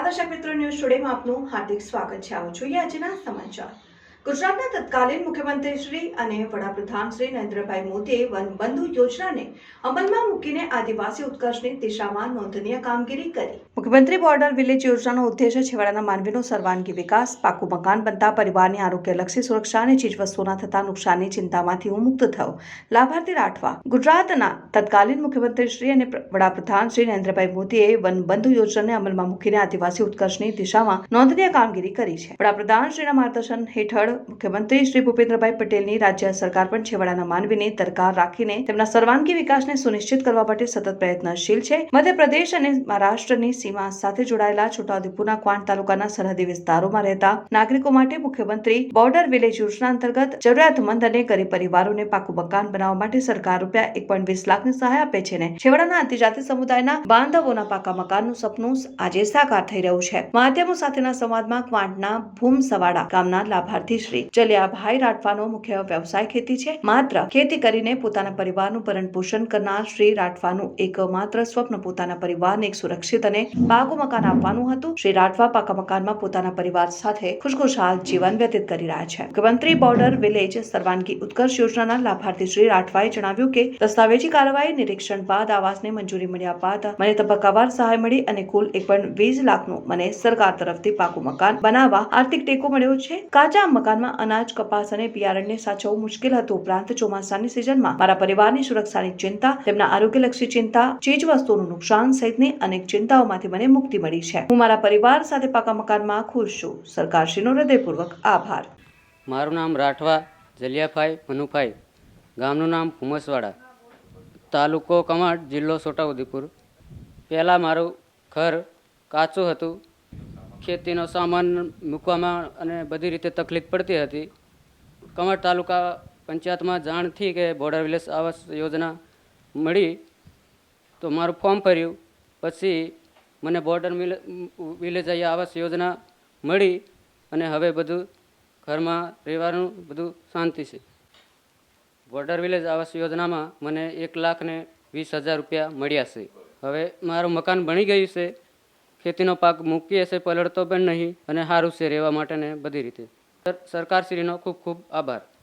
દર્શક મિત્રો ન્યૂઝ ટુડેમાં આપનું હાર્દિક સ્વાગત છે. આવો જોઈએ આજના સમાચાર. ગુજરાતના તત્કાલીન મુખ્યમંત્રી શ્રી અને વડાપ્રધાન શ્રી નરેન્દ્રભાઈ મોદીએ વનબંધુ યોજનાને અમલમાં મૂકીને આદિવાસી ઉત્કર્ષની દિશામાં નોંધનીય કામગીરી કરી. મુખ્યમંત્રી બોર્ડર વિલેજ યોજનાનો ઉદ્દેશ્ય છેવાડાના માનવીનો સર્વાંગી વિકાસ, પાકું મકાન બનતા પરિવારની આરોગ્યલક્ષી સુરક્ષા અને ચીજવસ્તુઓના થતા નુકસાનની ચિંતામાંથી હું મુક્ત થયો લાભાર્થી રાઠવા. ગુજરાતના તત્કાલીન મુખ્યમંત્રી શ્રી અને વડાપ્રધાન શ્રી નરેન્દ્રભાઈ મોદીએ વનબંધુ યોજનાને અમલમાં મૂકીને આદિવાસી ઉત્કર્ષની દિશામાં નોંધનીય કામગીરી કરી છે. વડાપ્રધાન શ્રીના માર્ગદર્શન હેઠળ મુખ્યમંત્રી શ્રી ભૂપેન્દ્રભાઈ પટેલની રાજ્ય સરકાર પણ છેવાડાના માનવીને દરકાર રાખીને તેમના સર્વાંગી વિકાસને સુનિશ્ચિત કરવા માટે સતત પ્રયત્નશીલ છે. મધ્યપ્રદેશ અને મહારાષ્ટ્રની સીમા સાથે જોડાયેલા છોટાઉદેપુરના ક્વાંટ તાલુકાના સરહદી વિસ્તારોમાં રહેતા નાગરિકો માટે મુખ્યમંત્રી બોર્ડર વિલેજ યોજના અંતર્ગત જરૂરિયાતમંદ અને ગરીબ પરિવારોને પાકું મકાન બનાવવા માટે સરકાર રૂપિયા એક પોઈન્ટ વીસ લાખની સહાય આપે છે ને છેવાડાના આદિજાતિ સમુદાયના બાંધવોના પાકા મકાનનું સપનું આજે સાકાર થઈ રહ્યું છે. માધ્યમો સાથેના સંવાદમાં ક્વાંટના ભૂમસવાડા ગામના લાભાર્થી શ્રી જલિયાભાઈ રાઠવાનો મુખ્ય વ્યવસાય ખેતી છે. માત્ર ખેતી કરીને પોતાના પરિવારનું ભરણ પોષણ કરનાર શ્રી રાઠવાનું એકમાત્ર સ્વપ્ન પોતાના પરિવારને એક સુરક્ષિત અને પાકું મકાન આપવાનું હતું. શ્રી રાઠવા પાકા મકાનમાં પોતાના પરિવાર સાથે ખુશખુશાલ જીવન વ્યતીત કરી રહ્યા છે. મુખ્યમંત્રી બોર્ડર વિલેજ સર્વાંગી ઉત્કર્ષ યોજનાના લાભાર્થી શ્રી રાઠવાએ જણાવ્યું કે, દસ્તાવેજી કાર્યવાહી નિરીક્ષણ બાદ આવાસને મંજૂરી મળ્યા બાદ મને તબક્કાવાર સહાય મળી અને કુલ એક પણ વીસ લાખનું મને સરકાર તરફથી પાકું મકાન બનાવવા આર્થિક ટેકો મળ્યો છે. કાચા મકાનમાં અનાજ, કપાસ અને બિયારણને સાચવવું મુશ્કેલ હતું. ઉપરાંત ચોમાસાની સિઝનમાં મારા પરિવારની સુરક્ષાની ચિંતા, તેમના આરોગ્યલક્ષી ચિંતા, ચીજ વસ્તુઓનું નુકસાન સહિતની અનેક ચિંતાઓમાંથી મને મુક્તિ મળી છે. હું મારા પરિવાર સાથે પાકા મકાનમાં ખુશ છું. સરકારશ્રીનો હૃદયપૂર્વક આભાર. મારું નામ રાઠવા, જલિયાભાઈ મનુભાઈ. ગામનું નામ ઉમસવાડા તાલુકો કમાડ, જિલ્લો છોટાઉદેપુર. પહેલાં મારું ઘર કાચું હતું. ખેતીનો સામાન મૂકવામાં અને બધી રીતે તકલીફ પડતી હતી. કમાડ તાલુકા પંચાયતમાં જાણ થઈ કે બોર્ડર વિલેજ આવાસ યોજના મળી તો મારું ફોર્મ ભર્યું. પછી મને બોર્ડર વિલે- વિલેજ આવાસ યોજના મળી અને હવે બધું ઘરમાં રહેવાનું બધું શાંતિ છે. બોર્ડર વિલેજ આવાસ યોજનામાં મને એક લાખ ને વીસ હજાર રૂપિયા મળ્યા છે. હવે મારું મકાન બની ગયું છે. ખેતીનો પાક મૂકીએ છે પલળતો પણ નહીં અને સારું છે રહેવા માટે ને બધી રીતે. સરકારશ્રીનો ખૂબ ખૂબ આભાર.